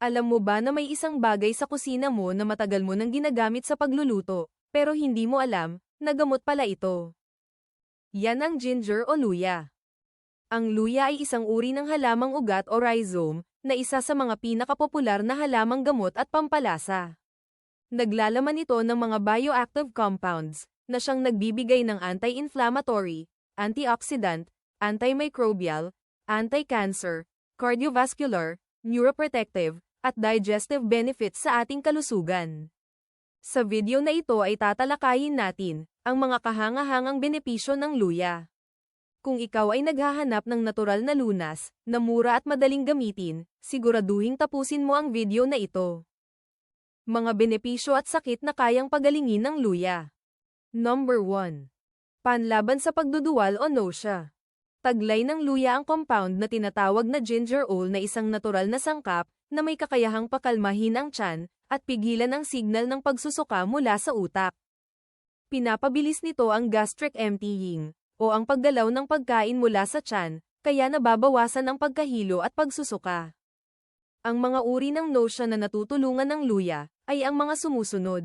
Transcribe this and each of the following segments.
Alam mo ba na may isang bagay sa kusina mo na matagal mo nang ginagamit sa pagluluto, pero hindi mo alam, na gamot pala ito. Yan ang ginger o luya. Ang luya ay isang uri ng halamang ugat o rhizome, na isa sa mga pinakapopular na halamang gamot at pampalasa. Naglalaman ito ng mga bioactive compounds, na siyang nagbibigay ng anti-inflammatory, antioxidant, antimicrobial, anti-cancer, cardiovascular, neuroprotective, at digestive benefits sa ating kalusugan. Sa video na ito ay tatalakayin natin ang mga kahangahangang benepisyo ng luya. Kung ikaw ay naghahanap ng natural na lunas, na mura at madaling gamitin, siguraduhing tapusin mo ang video na ito. Mga benepisyo at sakit na kayang pagalingin ng luya. Number 1. Panlaban sa pagduduwal o nausea. Taglay ng luya ang compound na tinatawag na ginger ol na isang natural na sangkap na may kakayahang pakalmahin ang tiyan at pigilan ang signal ng pagsusuka mula sa utak. Pinapabilis nito ang gastric emptying, o ang paggalaw ng pagkain mula sa tiyan, kaya nababawasan ang pagkahilo at pagsusuka. Ang mga uri ng nausea na natutulungan ng luya ay ang mga sumusunod.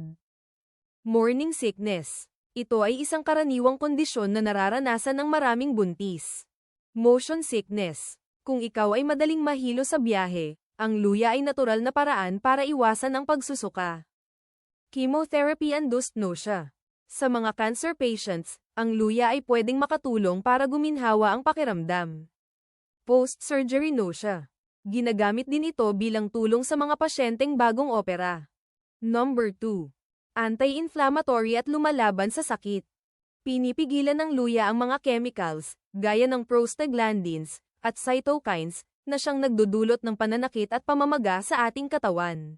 Morning sickness. Ito ay isang karaniwang kondisyon na nararanasan ng maraming buntis. Motion sickness. Kung ikaw ay madaling mahilo sa biyahe, ang luya ay natural na paraan para iwasan ang pagsusuka. Chemotherapy-induced nausea. Sa mga cancer patients, ang luya ay pwedeng makatulong para guminhawa ang pakiramdam. Post-surgery nausea. Ginagamit din ito bilang tulong sa mga pasyenteng bagong opera. Number 2. Anti-inflammatory at lumalaban sa sakit. Pinipigilan ng luya ang mga chemicals, gaya ng prostaglandins, at cytokines, na siyang nagdudulot ng pananakit at pamamaga sa ating katawan.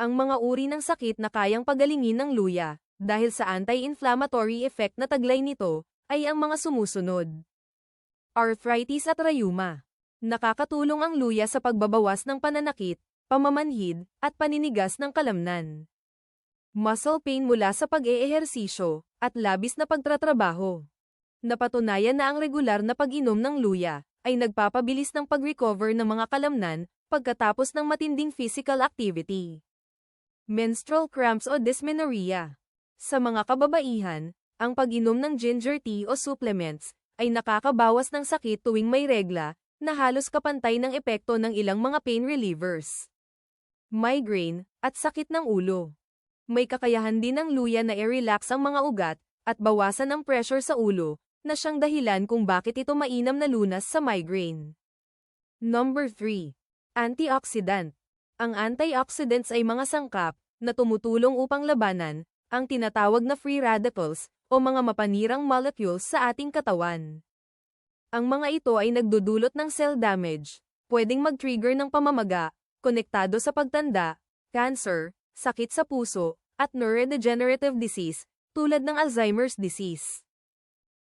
Ang mga uri ng sakit na kayang pagalingin ng luya, dahil sa anti-inflammatory effect na taglay nito, ay ang mga sumusunod. Arthritis at rayuma. Nakakatulong ang luya sa pagbabawas ng pananakit, pamamanhid, at paninigas ng kalamnan muscle pain mula sa pag-eehersisyo, at labis na pagtratrabaho. Napatunayan na ang regular na pag-inom ng luya, ay nagpapabilis ng pag-recover ng mga kalamnan, pagkatapos ng matinding physical activity. Menstrual cramps o dysmenorrhea. Sa mga kababaihan, ang pag-inom ng ginger tea o supplements, ay nakakabawas ng sakit tuwing may regla, na halos kapantay ng epekto ng ilang mga pain relievers. Migraine, at sakit ng ulo may kakayahan din ng luya na i-relax ang mga ugat, at bawasan ang pressure sa ulo, na siyang dahilan kung bakit ito mainam na lunas sa migraine. Number 3. Antioxidant. Ang antioxidants ay mga sangkap, na tumutulong upang labanan, ang tinatawag na free radicals, o mga mapanirang molecules sa ating katawan. Ang mga ito ay nagdudulot ng cell damage, pwedeng mag-trigger ng pamamaga, konektado sa pagtanda, cancer, sakit sa puso, at neurodegenerative disease, tulad ng Alzheimer's disease.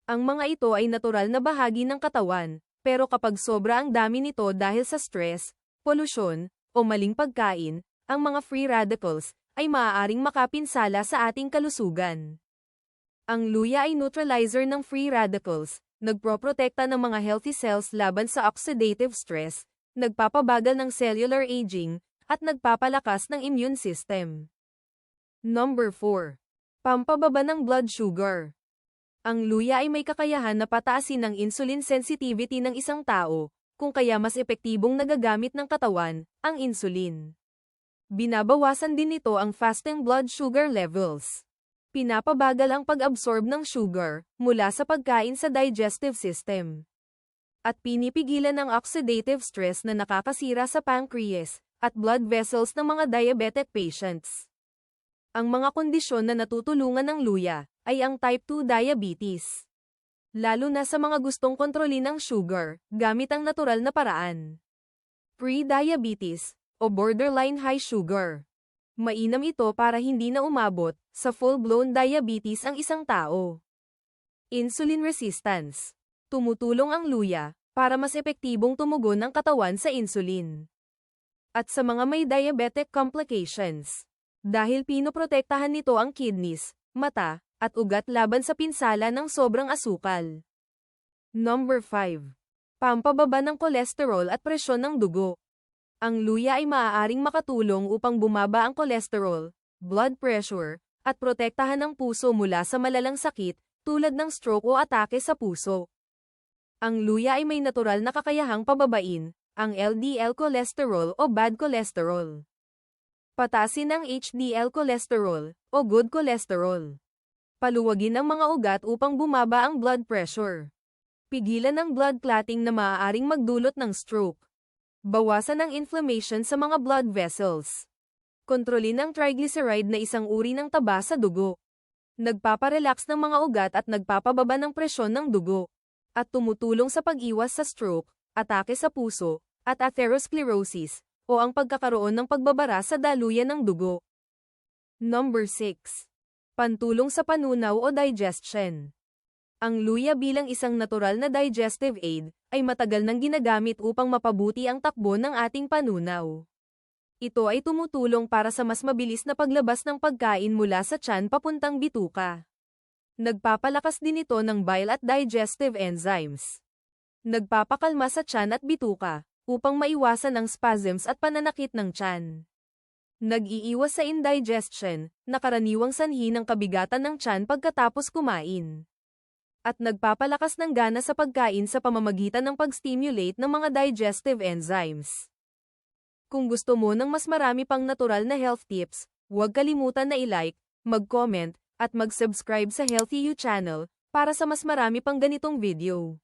Ang mga ito ay natural na bahagi ng katawan, pero kapag sobra ang dami nito dahil sa stress, polusyon, o maling pagkain, ang mga free radicals ay maaaring makapinsala sa ating kalusugan. Ang luya ay neutralizer ng free radicals, nagproprotekta ng mga healthy cells laban sa oxidative stress, nagpapabagal ng cellular aging, at nagpapalakas ng immune system. Number 4. Pampababa ng blood sugar. Ang luya ay may kakayahan na pataasin ang insulin sensitivity ng isang tao, kung kaya mas epektibong nagagamit ng katawan, ang insulin. Binabawasan din nito ang fasting blood sugar levels. Pinapabagal ang pag-absorb ng sugar mula sa pagkain sa digestive system. At pinipigilan ang oxidative stress na nakakasira sa pancreas, at blood vessels ng mga diabetic patients. Ang mga kondisyon na natutulungan ng luya ay ang type 2 diabetes. Lalo na sa mga gustong kontrolin ang sugar gamit ang natural na paraan. Pre-diabetes o borderline high sugar. Mainam ito para hindi na umabot sa full-blown diabetes ang isang tao. Insulin resistance. Tumutulong ang luya para mas epektibong tumugon ang katawan sa insulin at sa mga may diabetic complications. Dahil pinoprotektahan nito ang kidneys, mata, at ugat laban sa pinsala ng sobrang asukal. Number 5. Pampababa ng kolesterol at presyon ng dugo. Ang luya ay maaaring makatulong upang bumaba ang kolesterol, blood pressure, at protektahan ang puso mula sa malalang sakit, tulad ng stroke o atake sa puso. Ang luya ay may natural na kakayahang pababain, ang LDL cholesterol o bad cholesterol. Patasin ang HDL cholesterol, o good cholesterol. Paluwagin ang mga ugat upang bumaba ang blood pressure. Pigilan ang blood clotting na maaaring magdulot ng stroke. Bawasan ang inflammation sa mga blood vessels. Kontrolin ang triglyceride na isang uri ng taba sa dugo. Nagpaparelax ng mga ugat at nagpapababa ng presyon ng dugo. At tumutulong sa pag-iwas sa stroke, atake sa puso, at atherosclerosis, o ang pagkakaroon ng pagbabara sa daluyan ng dugo. Number 6. Pantulong sa panunaw o digestion. Ang luya bilang isang natural na digestive aid, ay matagal nang ginagamit upang mapabuti ang takbo ng ating panunaw. Ito ay tumutulong para sa mas mabilis na paglabas ng pagkain mula sa tiyan papuntang bituka. Nagpapalakas din ito ng bile at digestive enzymes. Nagpapakalma sa tiyan at bituka, upang maiwasan ang spasms at pananakit ng tiyan. Nag-iiwas sa indigestion, na karaniwang sanhi ng kabigatan ng tiyan pagkatapos kumain. At nagpapalakas ng gana sa pagkain sa pamamagitan ng pag-stimulate ng mga digestive enzymes. Kung gusto mo ng mas marami pang natural na health tips, huwag kalimutan na i-like, mag-comment, at mag-subscribe sa Healthy You channel para sa mas marami pang ganitong video.